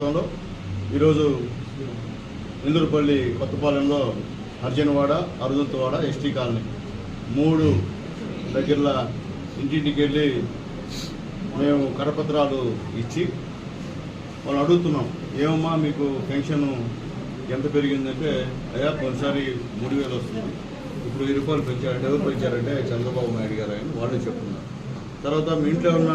లో ఈరోజు ఇందూరుపల్లి కొత్తపాలెంలో అర్జునవాడ అరుదంతవాడ ఎస్టీ కాలనీ మూడు దగ్గరల ఇంటింటికి వెళ్ళి మేము కరపత్రాలు ఇచ్చి వాళ్ళు అడుగుతున్నాం ఏమమ్మా మీకు పెన్షన్ ఎంత పెరిగిందంటే అయ్యా కొన్నిసారి మూడు వేలు వస్తుంది. ఇప్పుడు వెయ్యి రూపాయలు పెంచారంటే ఎవరు పెంచారంటే చంద్రబాబు నాయుడు గారు అని వాళ్ళు చెప్తున్నారు. తర్వాత మీ ఇంట్లో ఉన్న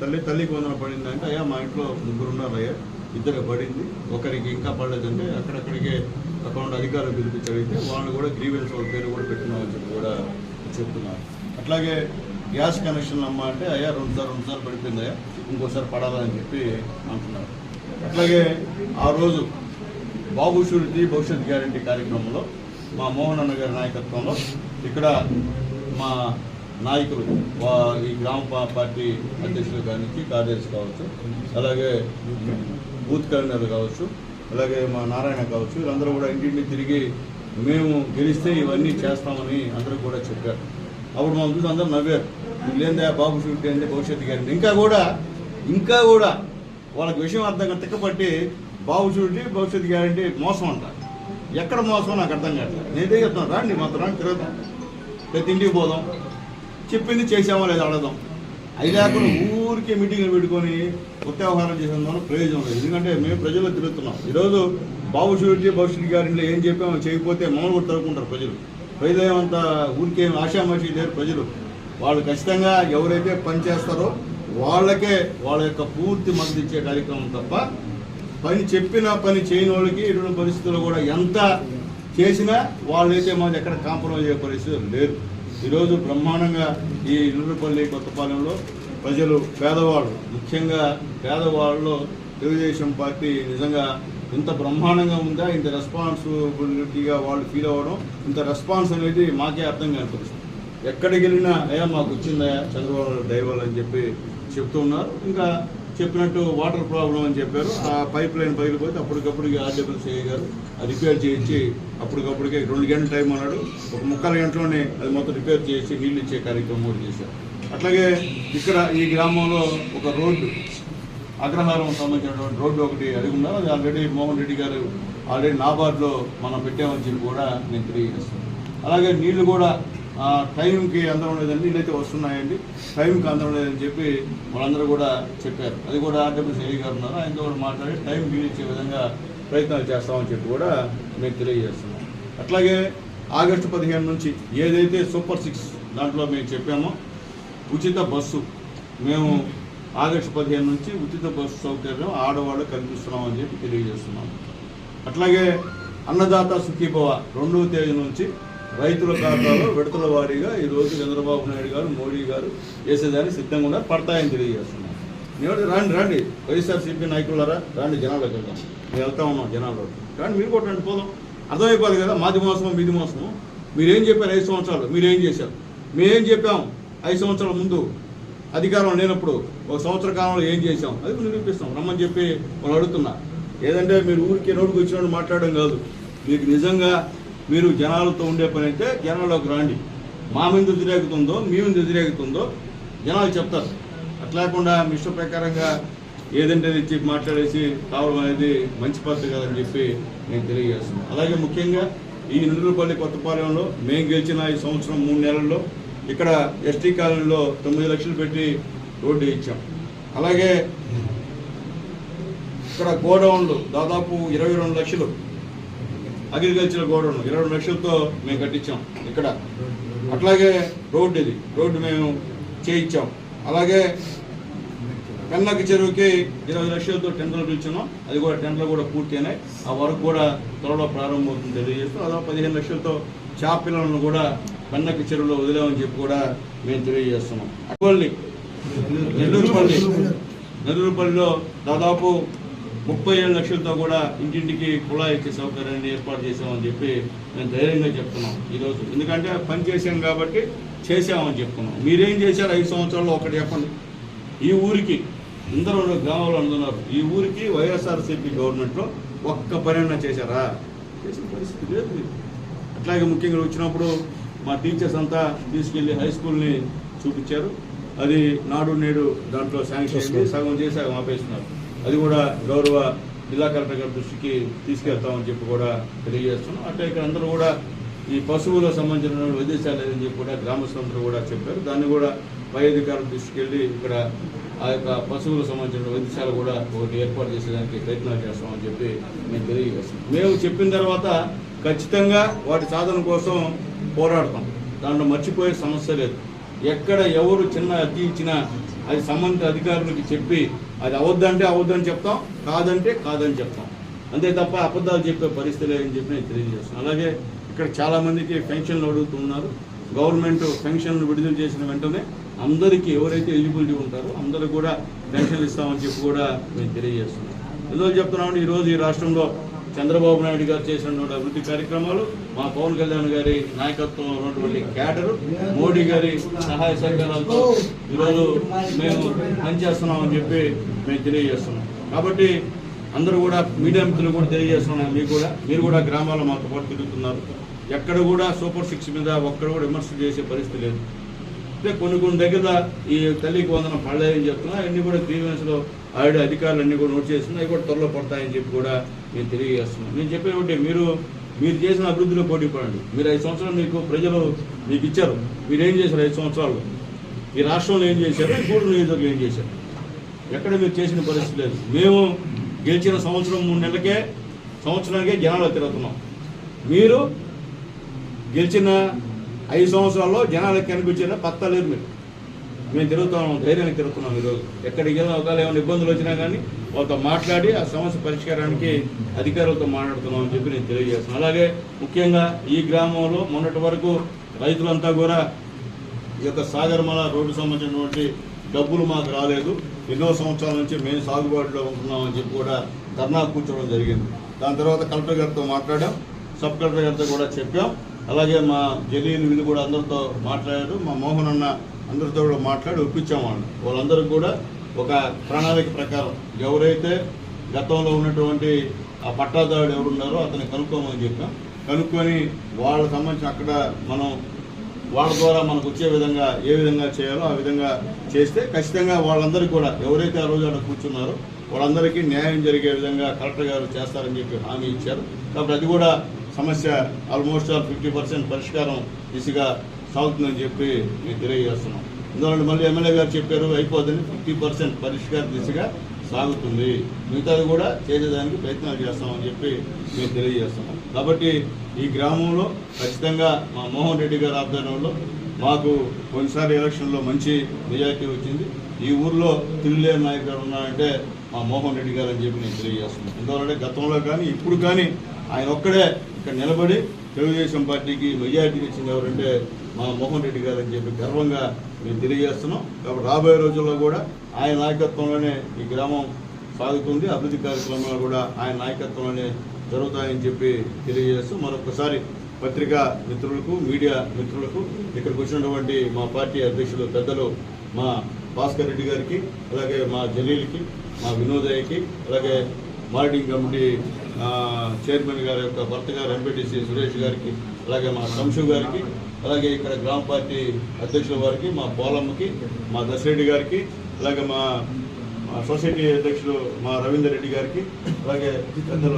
తల్లి తల్లికి వందన పడిందంటే అయ్యా మా ఇంట్లో ముగ్గురు ఉన్నారు అయ్యా ఇద్దరు పడింది. ఒకరికి ఇంకా పడలేదంటే అక్కడక్కడికే అకౌంట్ అధికారులు పిలిపించగలిగితే వాళ్ళు కూడా గ్రీవెన్స్ వాళ్ళ పేరు కూడా పెట్టినామని చెప్పి కూడా చెప్తున్నారు. అట్లాగే గ్యాస్ కనెక్షన్ అమ్మ అంటే అయ్యా రెండుసార్లు రెండుసార్లు పడిపోయింది అయ్యా ఇంకోసారి పడాలని చెప్పి అంటున్నారు. అట్లాగే ఆ రోజు బాబు షూరిటీ భవిష్యత్ గ్యారంటీ కార్యక్రమంలో మా మోహన్ అన్న గారి నాయకత్వంలో ఇక్కడ మా నాయకులు ఈ గ్రామ పార్టీ అధ్యక్షులు కానించి కార్యదర్శి కావచ్చు. అలాగే బూత్ కన్వీనర్ కావచ్చు అలాగే మా నారాయణ కావచ్చు వీళ్ళందరూ కూడా ఇంటింటిని తిరిగి మేము గెలిస్తే ఇవన్నీ చేస్తామని అందరూ కూడా చెప్పారు. అప్పుడు మా చూసి అందరూ నవ్వారు. వీళ్ళేందా బాబు షూరిటీ అంటే భవిష్యత్తు గారిని ఇంకా కూడా ఇంకా కూడా వాళ్ళకి విషయం అర్థం కాదు తిక్కపట్టి బాబు చూడండి భవిష్యత్తు గ్యారంటీ మోసం అంటారు. ఎక్కడ మోసం నాకు అర్థం కావట్లేదు. నేనే చెప్తాను రాండి మాత్రం రాండి తిరుగుతాం ప్రతి ఇంటికి పోదాం. చెప్పింది చేసామో లేదా అడగదాం. అది ఊరికే మీటింగ్లు పెట్టుకొని కొత్త వ్యవహారం చేసేందుకు ప్రయోజనం లేదు. ఎందుకంటే మేము ప్రజల్లో తిరుగుతున్నాం. ఈరోజు బాబు షూరిటీ భవిష్యత్ గారింట్లో ఏం చెప్పామో చేయకపోతే మమ్మల్ని కూడా తరుపుకుంటారు ప్రజలు. ప్రజలు ఏమంత ఊరికే ఆశామాషి లేరు ప్రజలు. వాళ్ళు ఖచ్చితంగా ఎవరైతే పని చేస్తారో వాళ్ళకే వాళ్ళ యొక్క పూర్తి మద్దతు ఇచ్చే కార్యక్రమం తప్ప పని చెప్పిన పని చేయని వాళ్ళకి ఇటువంటి పరిస్థితుల్లో కూడా ఎంత చేసినా వాళ్ళైతే మాది ఎక్కడ కాంప్రమైజ్ అయ్యే పరిస్థితులు లేదు. ఈరోజు బ్రహ్మాండంగా ఈ ఇల్లుపల్లి కొత్తపాలెంలో ప్రజలు పేదవాళ్ళు ముఖ్యంగా పేదవాళ్ళలో తెలుగుదేశం పార్టీ నిజంగా ఇంత బ్రహ్మాండంగా ఉందా ఇంత రెస్పాన్సిబిలిటీగా వాళ్ళు ఫీల్ అవ్వడం ఇంత రెస్పాన్స్ అనేది మాకే అర్థం కనిపిస్తుంది ఎక్కడికి వెళ్ళినా అయ్యా మాకు వచ్చిందా చంద్రబాబు నాయుడు అని చెప్పి చెప్తూ ఉన్నారు ఇంకా చెప్పినట్టు వాటర్ ప్రాబ్లం అని చెప్పారు. ఆ పైప్ లైన్ పగిలిపోతే అప్పటికప్పుడు ఆర్డబ్ల్యూసీఐ గారు అది రిపేర్ చేయించి అప్పటికప్పటికే రెండు గంటల టైం అన్నాడు. ఒక ముక్కల గంటలోనే అది మొత్తం రిపేర్ చేసి నీళ్ళు ఇచ్చే కార్యక్రమం కూడా చేశారు. అట్లాగే ఇక్కడ ఈ గ్రామంలో ఒక రోడ్డు అగ్రహారం సంబంధించినటువంటి రోడ్డు ఒకటి అడిగి ఉన్నారు. అది ఆల్రెడీ మోహన్ రెడ్డి గారు ఆల్రెడీ నాబార్డ్లో మనం పెట్టామని చెప్పి కూడా నేను తెలియజేస్తాను అలాగే నీళ్ళు కూడా టైంకి అందడం లేదండి నీళ్ళు వస్తున్నాయండి. టైంకి అందడం లేదని చెప్పి వాళ్ళందరూ కూడా చెప్పారు. అది కూడా ఆర్డబ్ల్యూసీ గారు ఉన్నారు. ఆయనతో కూడా మాట్లాడి టైం నీళ్ళు విధంగా ప్రయత్నాలు చేస్తామని చెప్పి కూడా మేము తెలియజేస్తున్నాం. అట్లాగే ఆగస్టు పదిహేను నుంచి ఏదైతే సూపర్ సిక్స్ దాంట్లో మేము చెప్పామో ఉచిత బస్సు మేము ఆగస్టు పదిహేను నుంచి ఉచిత బస్సు సౌకర్యం ఆడవాళ్ళు కల్పిస్తున్నామని చెప్పి తెలియజేస్తున్నాం. అట్లాగే అన్నదాత సుఖీభవ రెండవ తేదీ నుంచి రైతుల ఖాతాలో విడతల వారీగా ఈరోజు చంద్రబాబు నాయుడు గారు మోడీ గారు చేసేదానికి సిద్ధంగా ఉన్నారు పడతాయని తెలియజేస్తున్నారు. నేను రండి రండి. వైఎస్ఆర్సీపీ నాయకులారా రండి జనాలు వెళ్దాం. మేము వెళ్తా ఉన్నాం జనాల్లో కానీ మీరు కూడా రండి పోదాం. అర్థమైపోదు కదా మాది మోసము మీది మోసము? మీరేం చెప్పారు ఐదు సంవత్సరాలు? మీరేం చేశారు? మేమేం చెప్పాం ఐదు సంవత్సరాల ముందు? అధికారం లేనప్పుడు ఒక సంవత్సర కాలంలో ఏం చేశాం? అది నిరూపిస్తాం రమ్మని చెప్పి వాళ్ళు అడుగుతున్నా ఏదంటే మీరు ఊరికి నోటుకు వచ్చినట్టు మాట్లాడడం కాదు. మీకు నిజంగా మీరు జనాలతో ఉండే పని అయితే జనాల్లోకి రండి. మా మీద వ్యతిరేకతుందో మీ మీద వ్యతిరేకతుందో జనాలు చెప్తారు. అట్లా లేకుండా మీ ఇష్ట ప్రకారంగా ఏదంటే అది మాట్లాడేసి కావడం అనేది మంచి పద్ధతి కాదని చెప్పి నేను తెలియజేస్తున్నాను. అలాగే ముఖ్యంగా ఈ నిండుపల్లి కొత్తపాలెంలో మేము గెలిచిన ఈ సంవత్సరం మూడు నెలల్లో ఇక్కడ ఎస్టీ కాలనీలో తొమ్మిది లక్షలు పెట్టి రోడ్డు ఇచ్చాం. అలాగే ఇక్కడ గోడౌన్లు దాదాపు ఇరవై రెండు లక్షలు. అగ్రికల్చర్ గోడౌన్ ఇరవై లక్షలతో మేము కట్టించాం ఇక్కడ. అట్లాగే రోడ్డు ఇది. రోడ్డు మేము చేయించాం. అలాగే కన్నక చెరువుకి ఇరవై లక్షలతో టెండర్లు పిలిచున్నాం అది కూడా టెండర్లు కూడా పూర్తి అయినాయి ఆ వర్క్ కూడా త్వరలో ప్రారంభమవుతుంది తెలియజేస్తూ అలా పదిహేను లక్షలతో చాపిల్లలను కూడా కన్నక చెరువులో వదిలామని చెప్పి కూడా మేము తెలియజేస్తున్నాం. అటువల్లి నెల్లూరుపల్లి. నెల్లూరుపల్లిలో దాదాపు ముప్పై ఏడు లక్షలతో కూడా ఇంటింటికి కుళాయి ఇచ్చే సౌకర్యాన్ని ఏర్పాటు చేసామని చెప్పి మేము ధైర్యంగా చెప్తున్నాం ఈరోజు. ఎందుకంటే పని చేసాం కాబట్టి చేసామని చెప్తున్నాం. మీరేం చేశారు ఐదు సంవత్సరాల్లో ఒకటి చెప్పండి. ఈ ఊరికి అందరూ గ్రామంలో అందున్నారు ఈ ఊరికి వైఎస్ఆర్సీపీ గవర్నమెంట్లో ఒక్క పనైనా చేశారా? చేసిన పరిస్థితి లేదు. అట్లాగే ముఖ్యంగా వచ్చినప్పుడు మా టీచర్స్ అంతా తీసుకెళ్ళి హై స్కూల్ని చూపించారు. అది నాడు నేడు దాంట్లో శాంక్షన్ సగం చేసి ఆపేస్తున్నారు. అది కూడా గౌరవ జిల్లా కలెక్టర్ గారి దృష్టికి తీసుకెళ్తామని చెప్పి కూడా తెలియజేస్తున్నాం. అంటే ఇక్కడ అందరూ కూడా ఈ పశువులకు సంబంధించిన వైద్యశాల లేదని చెప్పి కూడా గ్రామస్తులందరూ కూడా చెప్పారు. దాన్ని కూడా పై అధికారుల దృష్టికి వెళ్ళి ఇక్కడ ఆ యొక్క పశువులకు సంబంధించిన వైద్యశాల కూడా ఒకటి ఏర్పాటు చేసేదానికి ప్రయత్నాలు చేస్తామని చెప్పి మేము తెలియజేస్తాం. మేము చెప్పిన తర్వాత ఖచ్చితంగా వాటి సాధన కోసం పోరాడతాం. దాంట్లో మర్చిపోయే సమస్య లేదు. ఎక్కడ ఎవరు చిన్న అతి ఇచ్చినా అది సంబంధిత అధికారులకి చెప్పి అది అవద్దంటే అవద్దని చెప్తాం కాదంటే కాదని చెప్తాం. అంతే తప్ప అబద్ధాలు చెప్పే పరిస్థితి లేదని చెప్పి నేను తెలియజేస్తున్నాను. అలాగే ఇక్కడ చాలామందికి పెన్షన్లు అడుగుతున్నారు గవర్నమెంట్ పెన్షన్లు విడుదల చేసిన వెంటనే అందరికీ ఎవరైతే ఎలిజిబిలిటీ ఉంటారో అందరూ కూడా పెన్షన్లు ఇస్తామని చెప్పి కూడా మేము తెలియజేస్తున్నాం ఎందుకు చెప్తున్నామంటే ఈరోజు ఈ రాష్ట్రంలో చంద్రబాబు నాయుడు గారు చేసినటువంటి అభివృద్ధి కార్యక్రమాలు మా పవన్ కళ్యాణ్ గారి నాయకత్వంలో ఉన్నటువంటి క్యాడర్ మోడీ గారి సహాయ సహకారాలతో ఈరోజు మేము పనిచేస్తున్నామని చెప్పి మేము తెలియజేస్తున్నాం. కాబట్టి అందరూ కూడా మీడియా మిత్రులు కూడా తెలియజేస్తున్నాం మీకు కూడా మీరు కూడా గ్రామాల్లో మాతో పాటు తిరుగుతున్నారు. ఎక్కడ కూడా సూపర్ సిక్స్ మీద ఒక్కడ కూడా విమర్శలు చేసే పరిస్థితి లేదు. అంటే కొన్ని కొన్ని దగ్గర ఈ తల్లికి వందనం పడలేదని చెప్తున్నా. అన్ని కూడా గ్రీవెన్స్లో ఆవిడ అధికారులు అన్ని కూడా నోట్ చేస్తున్నా. అవి కూడా త్వరలో పడతాయని చెప్పి కూడా నేను తెలియజేస్తున్నాను నేను చెప్పేది ఒకటి మీరు మీరు చేసిన అభివృద్ధిలో పోటీ పడండి. మీరు ఐదు సంవత్సరాలు మీకు ప్రజలు మీకు ఇచ్చారు. మీరు ఏం చేశారు ఐదు సంవత్సరాలు? ఈ రాష్ట్రంలో ఏం చేశారు? ఈ గూడూరు నియోజకవర్గం ఏం చేశారు? ఎక్కడ మీరు చేసిన పరిస్థితి లేదు. మేము గెలిచిన సంవత్సరం మూడు నెలలకే సంవత్సరానికే జనాలు తిరుగుతున్నాం. మీరు గెలిచిన ఐదు సంవత్సరాల్లో జనాలకు కనిపించిన పత్తా లేదు మీరు. మేము తిరుగుతున్నాం ధైర్యానికి తిరుగుతున్నాం ఈరోజు. ఎక్కడికి వెళ్ళినా ఒకవేళ ఏమైనా ఇబ్బందులు వచ్చినా కానీ వాళ్ళతో మాట్లాడి ఆ సమస్య పరిష్కారానికి అధికారులతో మాట్లాడుతున్నాం అని చెప్పి నేను తెలియజేస్తున్నాను. అలాగే ముఖ్యంగా ఈ గ్రామంలో మొన్నటి వరకు రైతులంతా కూడా ఈ యొక్క సాగరమల రోడ్డు సంబంధించినటువంటి డబ్బులు మాకు రాలేదు. ఎన్నో సంవత్సరాల నుంచి మేము సాగుబాటులో ఉంటున్నామని చెప్పి కూడా ధర్నా కూర్చోవడం జరిగింది. దాని తర్వాత కలెక్టర్ గారితో మాట్లాడాం. సబ్ కలెక్టర్ గారితో కూడా చెప్పాం. అలాగే మా జలీలు వీళ్ళు కూడా అందరితో మాట్లాడారు మా మోహన్ అన్న అందరితో కూడా మాట్లాడి ఒప్పించాం వాళ్ళు వాళ్ళందరూ కూడా ఒక ప్రణాళిక ప్రకారం ఎవరైతే గతంలో ఉన్నటువంటి ఆ పట్టాదారుడు ఎవరున్నారో అతన్ని కనుక్కోమని చెప్పాం. కనుక్కొని వాళ్ళకి సంబంధించి అక్కడ మనం వాళ్ళ ద్వారా మనకు వచ్చే విధంగా ఏ విధంగా చేయాలో ఆ విధంగా చేస్తే ఖచ్చితంగా వాళ్ళందరికీ కూడా ఎవరైతే ఆ రోజు అక్కడ కూర్చున్నారో వాళ్ళందరికీ న్యాయం జరిగే విధంగా కలెక్టర్ గారు చేస్తారని చెప్పి హామీ ఇచ్చారు. కాబట్టి అది కూడా సమస్య ఆల్మోస్ట్ ఆల్ ఫిఫ్టీ పర్సెంట్ పరిష్కారం దిశగా సాగుతుందని చెప్పి మేము తెలియజేస్తున్నాం. ఎందుకంటే మళ్ళీ ఎమ్మెల్యే గారు చెప్పారు అయిపోతుంది ఫిఫ్టీ పర్సెంట్ పరిష్కార దిశగా సాగుతుంది. మిగతాది కూడా చేసేదానికి ప్రయత్నాలు చేస్తామని చెప్పి మేము తెలియజేస్తున్నాం. కాబట్టి ఈ గ్రామంలో ఖచ్చితంగా మా మోహన్ రెడ్డి గారి ఆధ్వర్యంలో మాకు కొన్నిసారి ఎలక్షన్లో మంచి మెజార్టీ వచ్చింది. ఈ ఊర్లో తిరుగులేని నాయకుడు ఉన్నారంటే మా మోహన్ రెడ్డి గారు అని చెప్పి నేను తెలియజేస్తున్నాను ఎందుకంటే గతంలో కానీ ఇప్పుడు కానీ ఆయన ఒక్కడే ఇక్కడ నిలబడి తెలుగుదేశం పార్టీకి మెజార్టీ ఇచ్చింది ఎవరంటే మా మోహన్ రెడ్డి గారు అని చెప్పి గర్వంగా మేము తెలియజేస్తున్నాం. కాబట్టి రాబోయే రోజుల్లో కూడా ఆయన నాయకత్వంలోనే ఈ గ్రామం సాగుతుంది. అభివృద్ధి కార్యక్రమాలు కూడా ఆయన నాయకత్వంలోనే జరుగుతాయని చెప్పి తెలియజేస్తూ మరొకసారి పత్రికా మిత్రులకు మీడియా మిత్రులకు ఇక్కడికి వచ్చినటువంటి మా పార్టీ అధ్యక్షులు పెద్దలు మా భాస్కర్ రెడ్డి గారికి అలాగే మా జలీల్కి మా వినోదయ్యకి అలాగే మానిటరింగ్ కమిటీ చైర్మన్ గారి యొక్క భర్త గారు ఎంపీటీసీ సురేష్ గారికి అలాగే మా శంషు గారికి అలాగే ఇక్కడ గ్రామ పార్టీ అధ్యక్షుల వారికి మా పోలమ్మకి మా దశరెడ్డి గారికి అలాగే మా సొసైటీ అధ్యక్షులు మా రవీందర్ రెడ్డి గారికి అలాగే జితేంద్ర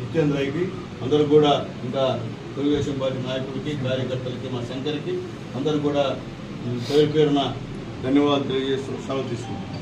జితేంద్రయ్యకి అందరూ కూడా ఇంకా తెలుగుదేశం పార్టీ నాయకులకి కార్యకర్తలకి మా శంకర్కి అందరూ కూడా పేరు పేరున ధన్యవాదాలు తెలియజేస్తూ సెలవు తీసుకుంటాం